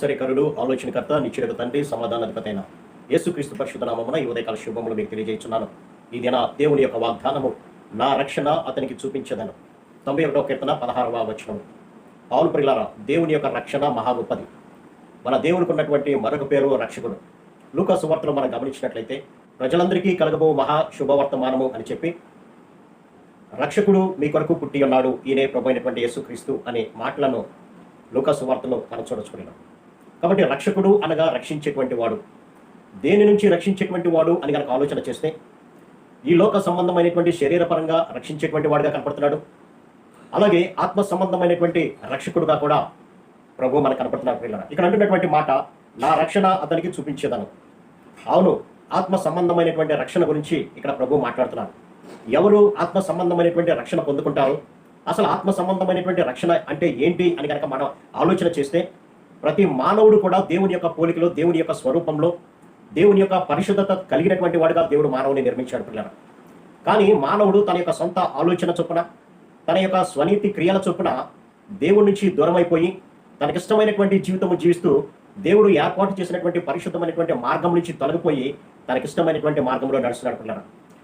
ఆశ్చర్యకరుడు ఆలోచనకర్త నిశ్చయత తండ్రి సమాధానాధిపతైన యేసుక్రీస్తు పరిశుద్ధ నామమున ఈ ఉదయకాల శుభములు మీకు తెలియజేస్తున్నాను. ఇది నా దేవుని యొక్క వాగ్దానము నా రక్షణ అతనికి చూపించదను. తొంభై ఒకటో కీర్తన పదహారవ వచనము. పావులు ప్రిలారా దేవుని యొక్క రక్షణ మహా గొప్పది. మన దేవునికి ఉన్నటువంటి మరొక పేరు రక్షకుడు. లూకా సువార్తలో మనం గమనించినట్లయితే ప్రజలందరికీ కలగబో మహా శుభవర్తమానము అని చెప్పి రక్షకుడు మీ కొరకు పుట్టి ఉన్నాడు ఈయనే ప్రభు అయినటువంటి యేసుక్రీస్తు అనే మాటలను లూకా వార్తలో మనం చూడచుకున్నాం కాబట్టి రక్షకుడు అనగా రక్షించేటువంటి వాడు. దేని నుంచి రక్షించేటువంటి వాడు అని కనుక ఆలోచన చేస్తే ఈ లోక సంబంధమైనటువంటి శరీరపరంగా రక్షించేటువంటి వాడుగా కనపడుతున్నాడు. అలాగే ఆత్మ సంబంధమైనటువంటి రక్షకుడుగా కూడా ప్రభు మనకు కనపడుతున్నాడు పిల్లల ఇక్కడ అంటున్నటువంటి మాట నా రక్షణ అతనికి చూపించేదను. అవును ఆత్మ సంబంధమైనటువంటి రక్షణ గురించి ఇక్కడ ప్రభు మాట్లాడుతున్నాడు. ఎవరు ఆత్మ సంబంధమైనటువంటి రక్షణ పొందుకుంటారు? అసలు ఆత్మ సంబంధమైనటువంటి రక్షణ అంటే ఏంటి అని కనుక మనం ఆలోచన చేస్తే ప్రతి మానవుడు కూడా దేవుని యొక్క పోలికలో దేవుని యొక్క స్వరూపంలో దేవుని యొక్క పరిశుద్ధత కలిగినటువంటి వాడుగా దేవుడు మానవుని నిర్మించాడు పిల్లలు. కానీ మానవుడు తన యొక్క సొంత ఆలోచన చొప్పున తన యొక్క స్వనీతి క్రియల చొప్పున దేవుడి నుంచి దూరమైపోయి తనకిష్టమైనటువంటి జీవితము జీవిస్తూ దేవుడు ఏర్పాటు చేసినటువంటి పరిశుద్ధమైనటువంటి మార్గం నుంచి తొలగిపోయి తనకిష్టమైనటువంటి మార్గంలో నడుస్తున్నాడు పిల్లలు.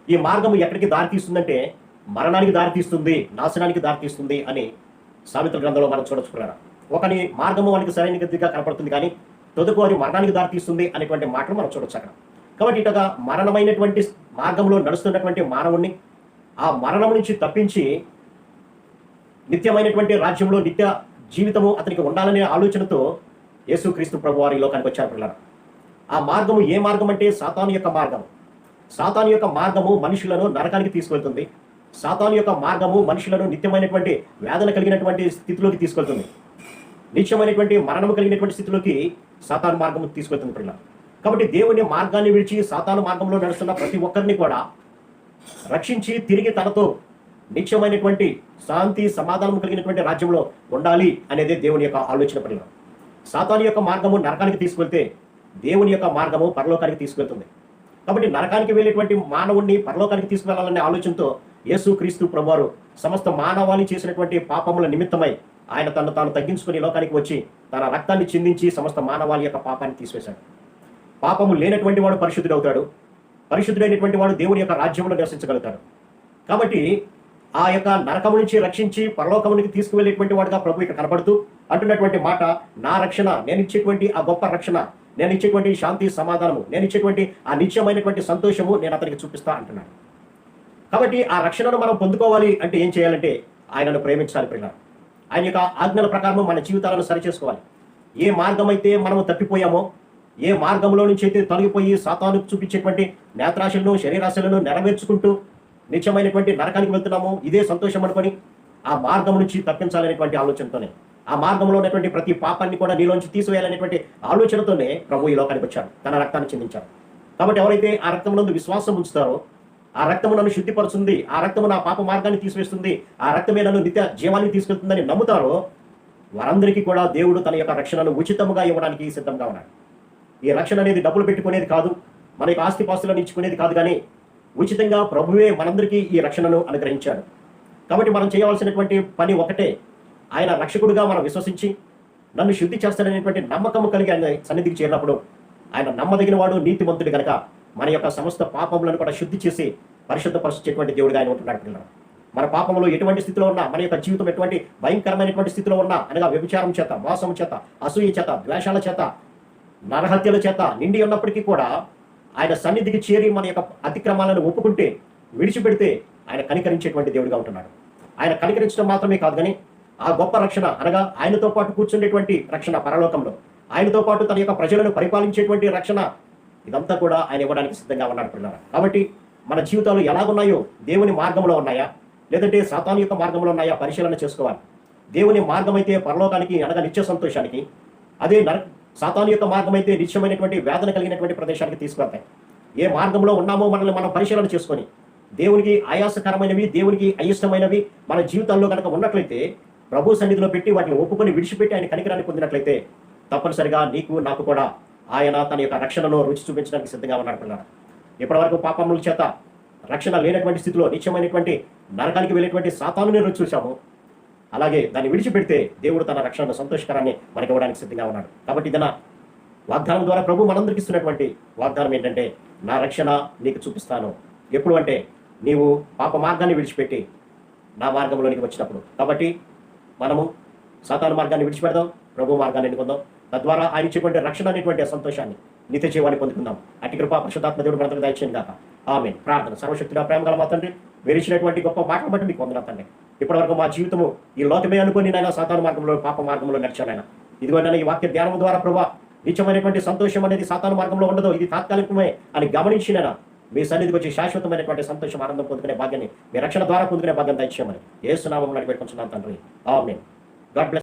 ఈ మార్గం ఎక్కడికి దారితీస్తుందంటే మరణానికి దారితీస్తుంది నాశనానికి దారితీస్తుంది అని సావిత్ర గ్రంథంలో మనం చూడొచ్చుకున్నాడు ఒకని మార్గము మనకి సరైనదిగా కనపడుతుంది కానీ తదుపరి మరణానికి దారితీస్తుంది అనేటువంటి మాటను మనం చూడొచ్చు అక్కడ. కాబట్టి ఇటగా మరణమైనటువంటి మార్గంలో నడుస్తున్నటువంటి మానవుణ్ణి ఆ మరణం నుంచి తప్పించి నిత్యమైనటువంటి రాజ్యంలో నిత్య జీవితము అతనికి ఉండాలనే ఆలోచనతో యేసుక్రీస్తు ప్రభు వారి లోకానికి వచ్చారు పిల్లలు. ఆ మార్గము ఏ మార్గం అంటే సాతాను యొక్క మార్గం. సాతాను యొక్క మార్గము మనుషులను నరకానికి తీసుకెళ్తుంది. సాతాను యొక్క మార్గము మనుషులను నిత్యమైనటువంటి వేదన కలిగినటువంటి స్థితిలోకి తీసుకెళ్తుంది. నిత్యమైనటువంటి మరణము కలిగినటువంటి స్థితిలోకి సాతాను మార్గము తీసుకెళ్తుంది పిల్లలు. కాబట్టి దేవుని మార్గాన్ని విడిచి సాతాను మార్గంలో నడుస్తున్న ప్రతి ఒక్కరిని కూడా రక్షించి తిరిగి తనతో నిత్యమైనటువంటి శాంతి సమాధానం కలిగినటువంటి రాజ్యంలో ఉండాలి అనేది దేవుని యొక్క ఆలోచన పరిణామం సాతాను యొక్క మార్గము నరకానికి తీసుకెళ్తే దేవుని యొక్క మార్గము పరలోకానికి తీసుకెళ్తుంది. కాబట్టి నరకానికి వెళ్ళేటువంటి మానవుణ్ణి పరలోకానికి తీసుకువెళ్ళాలనే ఆలోచనతో యేసు క్రీస్తు ప్రభువారు సమస్త మానవాళి చేసినటువంటి పాపముల నిమిత్తమై ఆయన తను తాను తగ్గించుకుని లోకానికి వచ్చి తన రక్తాన్ని చిందించి సమస్త మానవాళి యొక్క పాపాన్ని తీసివేశాడు. పాపము లేనటువంటి వాడు పరిశుద్ధుడు అవుతాడు. పరిశుద్ధుడైనటువంటి వాడు దేవుని యొక్క రాజ్యంలో నివసించగలుగుతాడు. కాబట్టి ఆ యొక్క నరకము నుంచి రక్షించి పరలోకమునికి తీసుకువెళ్ళేటువంటి వాడుగా ప్రభు ఇక్కడ కనబడుతూ అంటున్నటువంటి మాట నా రక్షణ నేను ఇచ్చేటువంటి ఆ గొప్ప రక్షణ నేను ఇచ్చేటువంటి శాంతి సమాధానము నేను ఇచ్చేటువంటి ఆ నిత్యమైనటువంటి సంతోషము నేను అతనికి చూపిస్తా అంటున్నాను కాబట్టి ఆ రక్షణను మనం పొందుకోవాలి అంటే ఏం చేయాలంటే ఆయనను ప్రేమించాలి పిల్లలు ఆయన యొక్క ఆజ్ఞల ప్రకారం మన జీవితాలను సరిచేసుకోవాలి ఏ మార్గం అయితే మనము తప్పిపోయామో ఏ మార్గంలో నుంచి అయితే తొలగిపోయి సాతాను చూపించేటువంటి నేత్రాశలను శరీరాశలను నెరవేర్చుకుంటూ నిత్యమైనటువంటి నరకానికి వెళ్తున్నాము ఇదే సంతోషం అనుకొని ఆ మార్గం నుంచి తప్పించాలనేటువంటి ఆలోచనతోనే ఆ మార్గంలో ఉన్నటువంటి ప్రతి పాపాన్ని కూడా నీలోంచి తీసివేయాలనేటువంటి ఆలోచనతోనే ప్రభు ఈ లోకానికి వచ్చాడు తన రక్తాన్ని చెందించాడు. కాబట్టి ఎవరైతే ఆ రక్తమునందు విశ్వాసం ఉంచుతారో ఆ రక్తము నన్ను శుద్ధిపరుస్తుంది. ఆ రక్తము నా పాప మార్గాన్ని తీసివేస్తుంది. ఆ రక్తమే నన్ను నిత్య జీవాన్ని తీసుకెళ్తుందని నమ్ముతారో వారందరికీ కూడా దేవుడు తన యొక్క రక్షణను ఉచితంగా ఇవ్వడానికి సిద్ధంగా ఉన్నాడు. ఈ రక్షణ అనేది డబ్బులు పెట్టుకునేది కాదు మన యొక్క ఆస్తిపాస్తులను ఇచ్చుకునేది కాదు కానీ ఉచితంగా ప్రభువే మనందరికీ ఈ రక్షణను అనుగ్రహించాడు. కాబట్టి మనం చేయవలసినటువంటి పని ఒకటే ఆయన రక్షకుడిగా మనం విశ్వసించి నన్ను శుద్ధి చేస్తాడనేటువంటి నమ్మకము కలిగి ఆయన సన్నిధికి చేరినప్పుడు ఆయన నమ్మదగిన వాడు నీతిమంతుడు కనుక మన యొక్క సమస్త పాపములను కూడా శుద్ధి చేసి పరిశుద్ధపరిచేటువంటి దేవుడిగా ఆయన ఉంటున్నాడు పిల్లలు. మన పాపములు ఎటువంటి స్థితిలో ఉన్నా మన యొక్క జీవితం ఎటువంటి భయంకరమైనటువంటి స్థితిలో ఉన్నా అనగా వ్యభిచారం చేత మోసం చేత అసూయ చేత ద్వేషాల చేత నరహత్యల చేత నిండి ఉన్నప్పటికీ కూడా ఆయన సన్నిధికి చేరి మన యొక్క అతిక్రమాలను ఒప్పుకుంటే విడిచిపెడితే ఆయన కనికరించేటువంటి దేవుడిగా ఉంటున్నాడు. ఆయన కనికరించడం మాత్రమే కాదు కానీ ఆ గొప్ప రక్షణ అనగా ఆయనతో పాటు కూర్చుండేటువంటి రక్షణ పరలోకంలో. ఆయనతో పాటు తన యొక్క ప్రజలను పరిపాలించేటువంటి రక్షణ ఇదంతా కూడా ఆయన ఇవ్వడానికి సిద్ధంగా ఉన్నాడు పిల్లలు కాబట్టి మన జీవితాలు ఎలాగున్నాయో దేవుని మార్గంలో ఉన్నాయా? లేదంటే సాతాను యొక్క మార్గంలో ఉన్నాయా? పరిశీలన చేసుకోవాలి. దేవుని మార్గం అయితే పరలోకానికి అనగా నిత్య సంతోషానికి అదే నర సాతాను యొక్క మార్గం అయితే నిత్యమైనటువంటి వేదన కలిగినటువంటి ప్రదేశానికి తీసుకువెళ్తాయి. ఏ మార్గంలో ఉన్నామో మనల్ని మనం పరిశీలన చేసుకొని దేవునికి ఆయాసకరమైనవి దేవునికి అయిష్టమైనవి మన జీవితాల్లో కనుక ఉన్నట్లయితే ప్రభు సన్నిధిలో పెట్టి వాటిని ఒప్పుకొని విడిచిపెట్టి ఆయన కనికరాన్ని పొందినట్లయితే తప్పనిసరిగా నీకు నాకు కూడా ఆయన తన యొక్క రక్షణను రుచి చూపించడానికి సిద్ధంగా ఉన్నాడు పిల్లలు. ఇప్పటివరకు పాపముల చేత రక్షణ లేనటువంటి స్థితిలో నిత్యమైనటువంటి నరకానికి వెళ్ళేటువంటి సాతానుని రుచి చూశాము. అలాగే దాన్ని విడిచిపెడితే దేవుడు తన రక్షణ సంతోషకరాన్ని మనకి ఇవ్వడానికి సిద్ధంగా ఉన్నాడు. కాబట్టి ఇదన వాగ్దానం ద్వారా ప్రభు మనందరికి ఇస్తున్నటువంటి వాగ్దానం ఏంటంటే నా రక్షణ నీకు చూపిస్తాను. ఎప్పుడు అంటే నీవు పాప మార్గాన్ని విడిచిపెట్టి నా మార్గంలోనికి వచ్చినప్పుడు. కాబట్టి మనము సాతాను మార్గాన్ని విడిచిపెడదాం ప్రభు మార్గాన్ని ఎన్నుకుందాం. తద్వారా ఆయన ఇచ్చేటువంటి రక్షణ అనేటువంటి సంతోషాన్ని నిత్య జీవాన్ని పొందుకుందాం. అటు కృపా పరిశుధాత్మ దేవుడు బ్రతకు దయచేయండి కాక ఆమె ప్రార్థన. సర్వశక్తిగా ప్రేమ గల మా తండ్రి గొప్ప మాటలు బట్టి మీకు వందన తండ్రి. ఇప్పటివరకు మా జీవితము ఈ లోకమే అనుకుని నేను సాతాను మార్గంలో పాప మార్గంలో నడిచాను ఇదిగో నేను ఈ వాక్య ధ్యానం ద్వారా ప్రభా నిత్యమైనటువంటి సంతోషం అనేది సాతాను మార్గంలో ఉండదు ఇది తాత్కాలికమే అని గమనించిన మీ సన్నిధికి వచ్చి శాశ్వతమైనటువంటి సంతోషం ఆనందం పొందుకునే భాగ్యాన్ని మీ రక్షణ ద్వారా పొందుకునే భాగ్యం దయచేయమని ఏ సునామం నడిపెట్టుకుంటున్నాను తండ్రి. ఆమె గాడ్ బ్లెస్